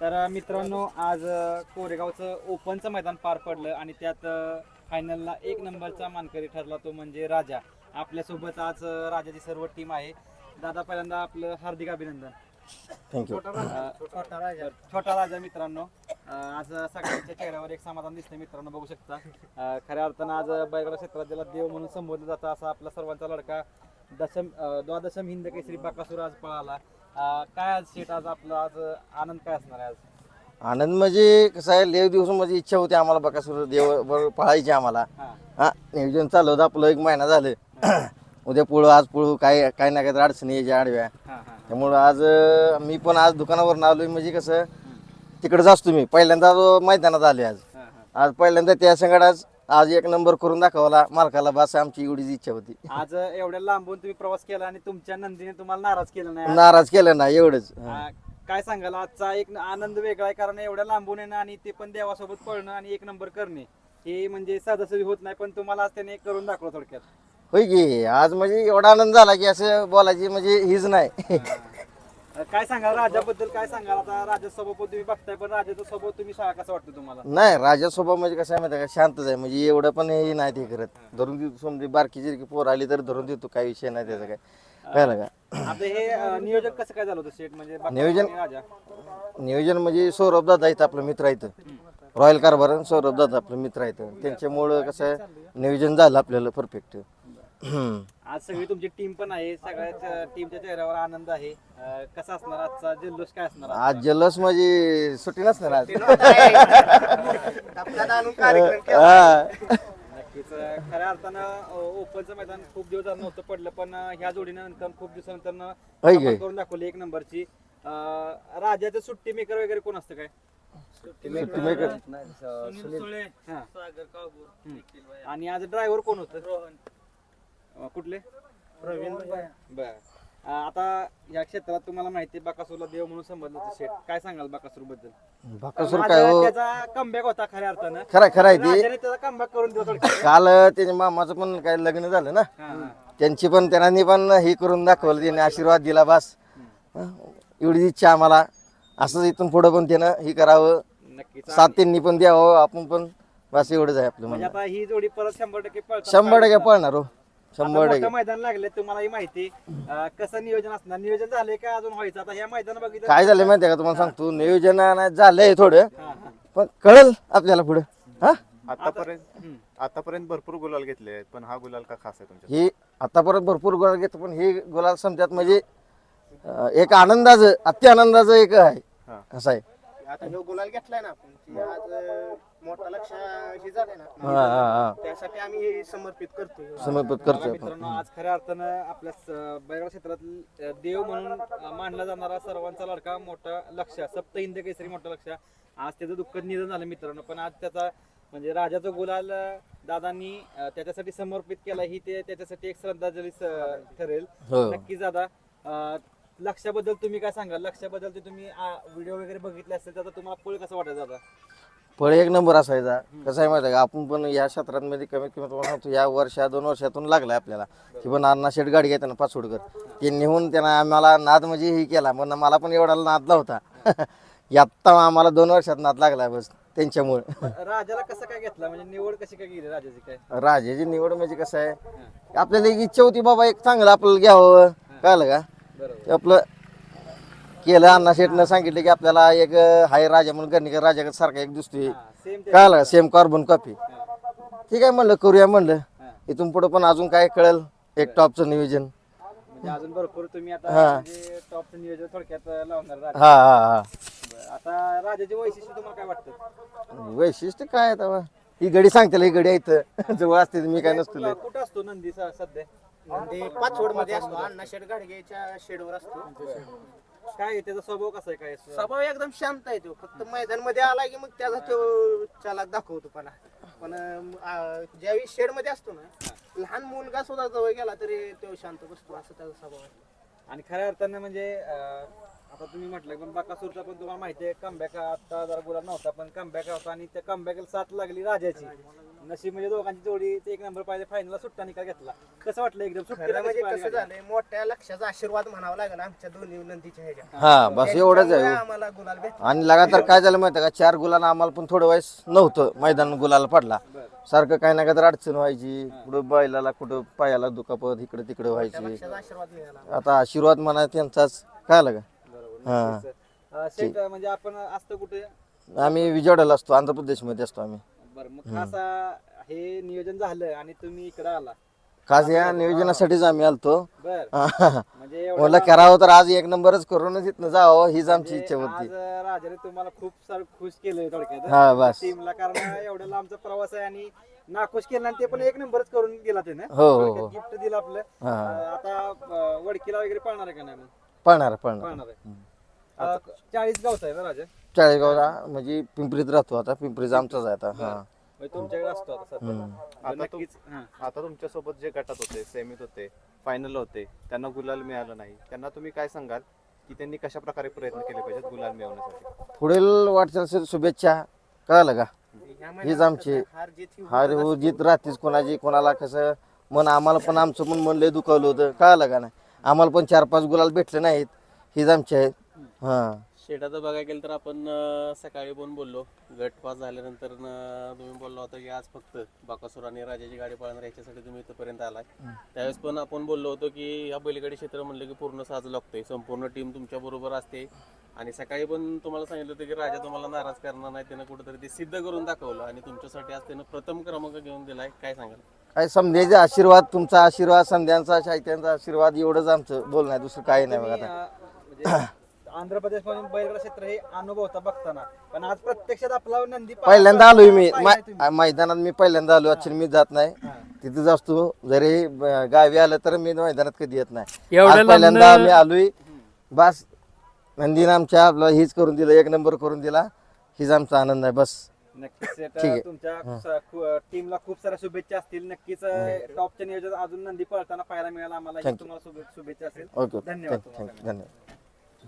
तर मित्रांनो आज कोरेगावचं ओपनचं मैदान पार पडलं आणि त्यात फायनलला एक नंबरचा मानकरी ठरला तो म्हणजे राजा. आपल्यासोबत आज राजाची सर्व टीम आहे. दादा पहिल्यांदा आपलं हार्दिक अभिनंदन. थँक्यू छोटा राजा. छोटा राजा. मित्रांनो. आज सगळ्यांच्या चेहऱ्यावर एक समाधान दिसतंय मित्रांनो बघू शकता. खऱ्या अर्थानं आज बैलगाडा क्षेत्रात ज्याला देव म्हणून संबोधलं जातं असा आपला सर्वांचा लडका दशम द्वादशम हिंद केसरी बाकासूर आज पळाला. अ, काय आज शेट आज आपला आज आनंद काय असणार आहे आज? आनंद म्हणजे कसं आहे लेव दिवस म्हणजे इच्छा होती आम्हाला बकासूर देव पळायची आम्हाला. हा. हा नियोजन चालू होतं आपलं एक महिना झालं. उद्या पळू आज पळू काय काय ना काय तर अडचणी यायच्या आडव्या. हा हा त्यामुळं आज अं, मी पण आज दुकानावर आलोय म्हणजे कसं तिकडेच असतो मी. पहिल्यांदा मैदानात आले आज. हा हा. आज पहिल्यांदा त्या संगड आज आज एक नंबर करून दाखवला. मालकाला बस आमची एवढीच इच्छा होती. आज एवढ्या लांबून तुम्ही प्रवास केला आणि तुमच्या नंदीने तुम्हाला नाराज केलं नाही? नाराज केलं ना एवढंच. आ, काय सांगाल? आजचा एक आनंद वेगळा आहे कारण एवढ्या लांबून येणं आणि ते पण देवासोबत पळणं आणि एक नंबर करणे हे म्हणजे सहजासहजी होत नाही पण तुम्हाला आज त्याने करून दाखवलं थोडक्यात. होय की आज म्हणजे एवढा आनंद झाला की असं बोलायची म्हणजे हीच नाही. काय सांगाल? राजाबद्दल काय सांगाल? आता राजा स्वभाव तुम्ही बघताय पण राजाचा स्वभाव तुम्ही सांगा कसं वाटतं तुम्हाला? नाही राजा स्वभाव म्हणजे कसं आहे माहिती का? शांतच आहे. म्हणजे एवढं पण हे नाही ते करत. धरून देतो समजे बारकी जरी पोर आली तर धरून देतो काही विषय नाही त्याचा काय. कळलं का? आता हे अ, नियोजन कसं काय झालं होतं शेट म्हणजे नियोजन- आणि राजा? नियोजन म्हणजे सौरभ दादा आहेत आपलं मित्र आहेत. रॉयल कारभार सौरभ दादा आपलं मित्र आहेत. त्यांच्यामुळं कसं आहे नियोजन झालं आपल्याला परफेक्ट आज सगळी तुमची टीम पण आहे. सगळ्याच टीमच्या चेहऱ्यावर आनंद आहे. अ, कसा असणार आजचा? जल्लोष काय असणार आज जल्लोष म्हणजे सुट्टी नसणार आज. हा. नक्कीच अ, खऱ्या अर्थानं ओपनचं मैदान खूप दिवस झालं नव्हतं पडलं पण अ, ह्या जोडीनंतर खूप दिवसानंतर होय? करून दाखवली एक नंबरची. अ, राजाचं सुट्टी मेकर वगैरे कोण असतं काय? सुट्टी? हा. हम्म. आणि आज ड्रायव्हर कोण होतं? अ, कुठले? बर. आता या क्षेत्रात तुम्हाला माहिती आहे बाकासूरला देव म्हणून संबंध शेट काय सांगाल बाकासूरबद्दल बाकासूर काय हो? त्याचा कमबॅक होता खऱ्या अर्थानं. खरं खरं आहे. ते राजाने त्याचा कमबॅक करून दिला थोडक्यात. काल त्याच्या मामाचं पण काय लग्न झालं ना? हा, हा. त्यांची पण त्यांनी पण हे करून दाखवलं त्याने आशीर्वाद दिला बस. एवढी इच्छा आम्हाला. असंच इथून पुढं पण त्यानं हे करावं. नक्कीच. साथ त्यांनी पण द्यावं आपण पण. बस एवढंच आहे आपलं म्हणजे म्हणणं. आता ही जोडी परत शंभर टक्के पळतात. शंभर टक्के पळणार हो. शंभर मोठं टक्के. मैदान लागले तुम्हाला ही माहिती. अं, कसं नियोजन असणार? नियोजन झालंय का अजून व्हायचं? आता ह्या मैदान बघितलं काय झालं माहिती आहे का तुम्हाला सांगतो? नियोजन नाही झालंय थोडं हा, हा. पण कळल आपल्याला पुढं हा? आतापर्यंत हम्म. आतापर्यंत भरपूर गुलाल घेतले आहेत पण हा गुलाल का खास आहे तुमच्या हे आता परत भरपूर गुलाल घेतो पण हे गुलाल समजात म्हणजे अं, एक आनंदाचं अति आनंदाचं एक आहे. हा. असं आहे. आता जो गुलाल घेतलाय ना आपण की आज अं, मोठा लक्ष हे झालंय ना. हा हा हा. त्यासाठी आम्ही हे समर्पित करतोय. समर्पित करतोय आपण. मित्रांनो आज खऱ्या अर्थानं आपल्या स- क्षेत्रात देव म्हणून अं, मानला जाणारा सर्वांचा लडका मोठा लक्ष सप्त हिंद केसरी मोठा लक्ष. आज त्याचं दुःखद निधन झालं मित्रांनो पण आज त्याचा म्हणजे राजाचा गुलाल अं, दादांनी अं, त्याच्यासाठी समर्पित केला ही ते त्याच्यासाठी एक श्रद्धांजली स- ठरेल. हो. नक्कीच दादा अं, लक्षाबद्दल तुम्ही काय सांगाल? लक्षाबद्दल ते तुम्ही व्हिडिओ वगैरे बघितले असेल तर तुम्हाला पळ कसं वाटत दादा? फळ एक नंबर असायचा. कसं आहे माहिती आहे का? आपण पण या क्षेत्रांमध्ये कमीत कमी तुम्हाला सांगतो या वर्षा दोन वर्षातून लागलाय आपल्याला. की पण अण्णा शेट गाडी घेते ना पाचोडकर ते नेहून त्यांना आम्हाला नाद म्हणजे हे केला. पण मला पण एवढा नाद नव्हता आत्ता आम्हाला दोन वर्षात नाद लागलाय बस त्यांच्यामुळे. राजाला कसं काय घेतला? म्हणजे निवड कशी काय गेली राजाची काय? राजाची निवड म्हणजे कसं आहे? आपल्याला एक इच्छा होती बाबा एक चांगलं आपल्याला घ्यावं. कळलं का? आपलं केलं अण्णा शेटनं सांगितलं की आपल्याला एक हाय राजा म्हणून गर्णिकर राजा सारखा एक दिसतोय सेम कळलं सेम कार्बन कॉपी ठीक आहे म्हणलं करूया म्हणलं. इथून पुढे पण अजून काय कळेल? एक टॉपचं नियोजन. म्हणजे अजून भरपूर तुम्ही आता हा. म्हणजे टॉपचं नियोजन थोडक्यात लावणार राजा. हा हा हा. बरं. आता राजाचे वैशिष्ट्य तुम्हाला काय वाटतं? वैशिष्ट्य काय आहे तेव्हा ही गडी सांगते ही गडी आहे इथं. जवळ असते मी काय नसतो लय. कुठं असतो नंदी स- सध्या? पाचवडमध्ये असतो. अण्णा शेड गाडगेच्या शेडवर असतो. काय आहे त्याचा स्वभाव कसा आहे काय असं? स्वभाव एकदम शांत आहे तो. फक्त मैदानमध्ये आला की मग त्याचा तो चालाक दाखवतो पण. पण अं, आ, ज्यावेळी शेडमध्ये असतो ना लहान मुलगा सुद्धा जवळ गेला तरी तो शांत बसतो असं त्याचा स्वभाव आहे. आणि खऱ्या अर्थानं म्हणजे अं, आता तुम्ही म्हटलं पण बाकासूरचा पण तुम्हाला माहिती आहे कमबॅक आता जरा गुलाब नव्हता पण कमबॅक होता आणि त्या कमबॅकला साथ लागली राजाची. नशीब म्हणजे दोघांची जोडी ते एक नंबर पाहिजे फायनलला सुट्टा निकाल घेतला. कसं वाटलं एकदम खरं सुट्टीला म्हणजे कसं? झालंय मोठ्या लक्षाचा आशीर्वाद म्हणावा लागला आमच्या दोन्ही नंदीच्या ह्याच्या हा बस एवढंच आहे. आम्हाला गुलाल भेटला. आणि लगातार काय झालं माहिती का? चार गुलाला आम्हाला पण थोडं वेळेस नव्हतं मैदान गुलाला पडला. सारखं काय ना काय तर अडचण व्हायची कुठं बैलाला कुठं पायाला दुखापत इकडे तिकडे व्हायची. लक्षाचा आशीर्वाद मिळाला. आता आशीर्वाद म्हणा त्यांचाच काय बरोबर हा. नक्कीच. अं, शेठ म्हणजे आपण असतो कुठे? आम्ही विजयवाड्याला असतो आंध्र प्रदेशमध्ये असतो आम्ही. बरं मग हे नियोजन झालं आणि तुम्ही इकडे आला. खास या नियोजनासाठीच आम्ही आलतो. बर. म्हणजे एवढं करावं तर आज एक नंबरच करूनच इथनं जावं हीच आमची म्हणजे इच्छा होती. राजाने तुम्हाला खूप सार खुश केलंय थोडक्यात. हा बस. टीमला कारण एवढ्या लांबचा प्रवास आहे आणि नाखुश केला आणि ते पण एक नंबरच करून गेला त्याने. हो, हो, हो. गिफ्ट दिलं आपलं. हा. अं, आता अं, वडकीला वगैरे पाळणार आहे का नाही मग? पळणार पळणार पाळणार आहे. चाळीस गावचा आहे ना राजा? चाळीसगावला म्हणजे पिंपरीत राहतो आता पिंपरीचा आमचाच आहे आता हा. म्हणजे तुमच्याकडे असतो आता सध्या. हम्म. तर आता नक्कीच हा. आता तुमच्यासोबत जे गटात होते सेमीत होते फायनल होते त्यांना गुलाल मिळालं नाही. त्यांना तुम्ही काय सांगाल? की त्यांनी कशा प्रकारे प्रयत्न केले पाहिजेत गुलाल मिळवण्यासाठी? पुढील वाटचाल शुभेच्छा कळालं का? हीच आमची हार जीत ही हार हो जीत राहतीच कोणाची कोणाला कसं मन आम्हाला पण आमचं पण मन लय दुखावलं होतं कळालं का नाही? आम्हाला पण चार पाच गुलाल भेटले नाहीत हीच आमची आहेत हा. शेटाचं बघायला गेलं तर आपण अं, सकाळी पण बोललो. गट पास झाल्यानंतर न तुम्ही बोलला होता की आज फक्त बाकासूर आणि राजाची गाडी पळणार याच्यासाठी तुम्ही इथपर्यंत आलाय. त्यावेळेस पण आपण बोललो होतो की ह्या बैलगाडी क्षेत्र म्हणलं की पूर्ण साज लागतोय. संपूर्ण टीम तुमच्या बरोबर असते. आणि सकाळी पण तुम्हाला सांगितलं होतं की राजा तुम्हाला नाराज करणार नाही त्यानं कुठेतरी ते सिद्ध करून दाखवलं आणि तुमच्यासाठी आज त्यानं प्रथम क्रमांक घेऊन दिलाय. काय सांगाल? काय समजायचे आशीर्वाद तुमचा आशीर्वाद संध्यांचा शाहित्यांचा आशीर्वाद एवढंच आमचं बोलणं आहे. दुसरं काही नाही बघा तुम्ही, आता अं, म्हणजे आंध्र प्रदेश मधून बैलगाडा क्षेत्र हे अनुभव होता बघताना. पण आज प्रत्यक्षात आपला नंदी पाहिला- पहिल्यांदा आलोय मी. तुम्ही. मैदानात मी पहिल्यांदा आलो ऍक्च्युली मी जात नाही. हा. तिथेच असतो जरी ब- गावी आलं तर मी मैदानात कधी येत नाही. आज पहिल्यांदा मी आलोय. बस नंदीनं आमच्या आपला हीच करून दिलं. एक नंबर करून दिला. हीच आमचा आनंद आहे. बस. नक्कीच शेठ, ठीक आहे. तुमच्या टीमला खूप साऱ्या शुभेच्छा असतील. नक्कीच अं, टॉपच्या नियोजन अजून नंदी पळताना पाहायला मिळाला आम्हाला. ही Thank you. तुम्हाला शुभे- शुभेच्छा असेल. ओके ओके धन्यवाद थँक्यू तुम्हाला. थँक्यू धन्यवाद.